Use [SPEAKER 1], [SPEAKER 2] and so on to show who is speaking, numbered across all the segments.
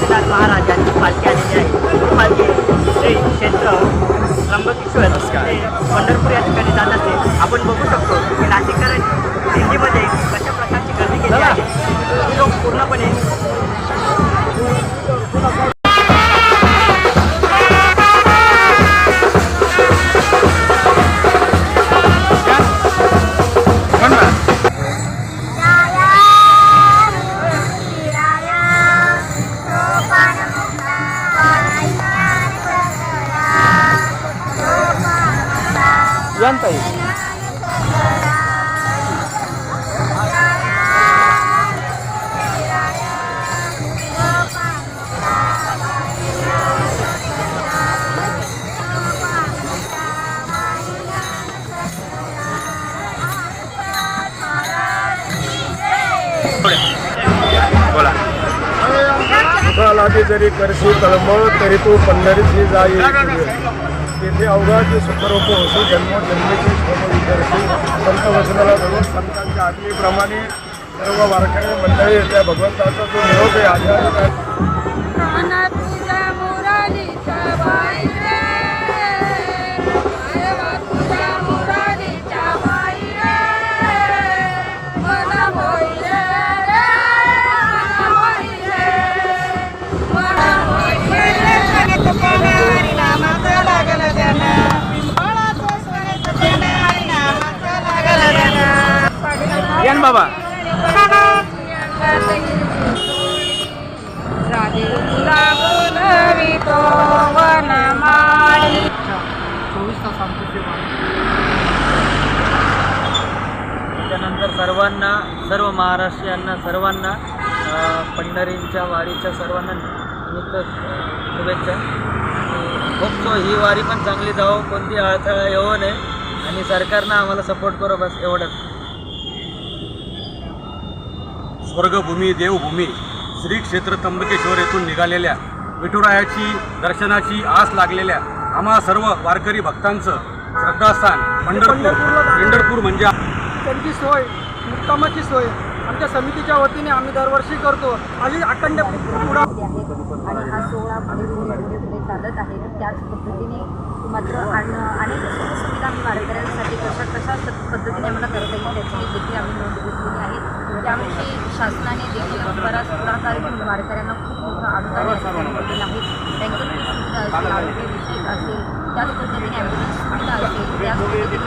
[SPEAKER 1] निवृत्तीनाथ महाराज यांची पालखी आलेली आहे. ही पालखी हे क्षेत्र त्र्यंबकेश्वर ते पंढरपूर या ठिकाणी जात असते आपण बघू शकतो की नाशिककरांनी दिंडीमध्ये कशा प्रकारची गर्दी केली आहे. लोक पूर्णपणे
[SPEAKER 2] बोला.
[SPEAKER 3] तुका लागे जरी करशी तळमळ तरी तू पंढरीची जाई तेथे अवघाची सुखरूप होशी जन्म जन्मेची श्रम विदर्शी संत वचनाला धरून संतांच्या आज्ञेप्रमाणे सर्व वारकरी मंडळी त्या भगवंताचा जो निरोप आहे आचार्य
[SPEAKER 1] त्यानंतर सर्वांना सर्व महाराष्ट्रीयांना सर्वांना पंढरींच्या वारीच्या सर्वांना निमित्त शुभेच्छा. खूप सो ही वारी पण चांगली जावं कोणती अडथळा येऊ नये. आणि सरकारनं आम्हाला सपोर्ट करो बस एवढंच.
[SPEAKER 4] स्वर्गभूमी देवभूमी श्री क्षेत्र त्र्यंबकेश्वर येथून निघालेल्या विठुरायाची दर्शनाची आस लागलेल्या आम्हा सर्व वारकरी भक्तांचं श्रद्धास्थान पंढरपूर. पंढरपूर म्हणजे
[SPEAKER 5] त्यांची सोय मुक्कामाची सोय आमच्या समितीच्या वतीने आम्ही दरवर्षी करतो. अशी अखंड पुढा
[SPEAKER 6] आणि हा सोहळा पुढे पुढे पुढे पुढे चालत आहे. त्याच पद्धतीने मात्र आणि अनेक सुखसुविधा आम्ही वारकऱ्यांसाठी कशा कशा पद्धतीने आम्हाला करता येईल त्याची देखील आम्ही नोंद घेतलेली त्याविषयी शासनाने देखील बराच पुढाकार घेऊन वारकऱ्यांना खूप मोठं अनुदान दिलेलं आहे. बँकेची सुविधा असेल आरोग्य विषयक असेल त्याच पद्धतीने ॲम्ब्युलन्स सुविधा असेल त्याच पद्धतीने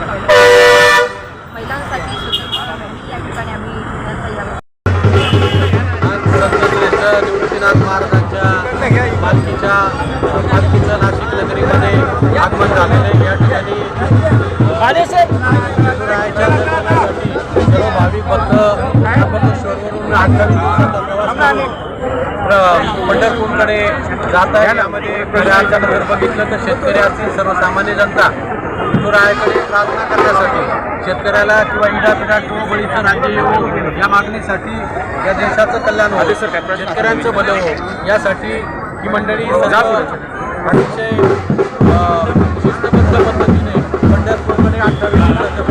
[SPEAKER 6] महिलांसाठी स्वतंत्र या ठिकाणी आम्ही
[SPEAKER 2] निवृत्तीनाथ महाराजांच्या पालखीच्या पालखीचं नाशिक नगरीमध्ये आगमन झालेलं आहे. या ठिकाणी पंढरपूरकडे जात आहे. यामध्ये प्रजाच्या नगर बघितलं तर शेतकरी असतील सर्वसामान्य जनता विठुरायाकडे प्रार्थना करण्यासाठी शेतकऱ्याला किंवा इडापिडा टोळबळीचं राज्य येऊ या मागणीसाठी या देशाचं कल्याण हो शेतकऱ्यांचं भलं हो यासाठी ही मंडळी सजाव अतिशय शिस्तबद्ध पद्धतीने पंढरपूरकडे अठ्ठावीस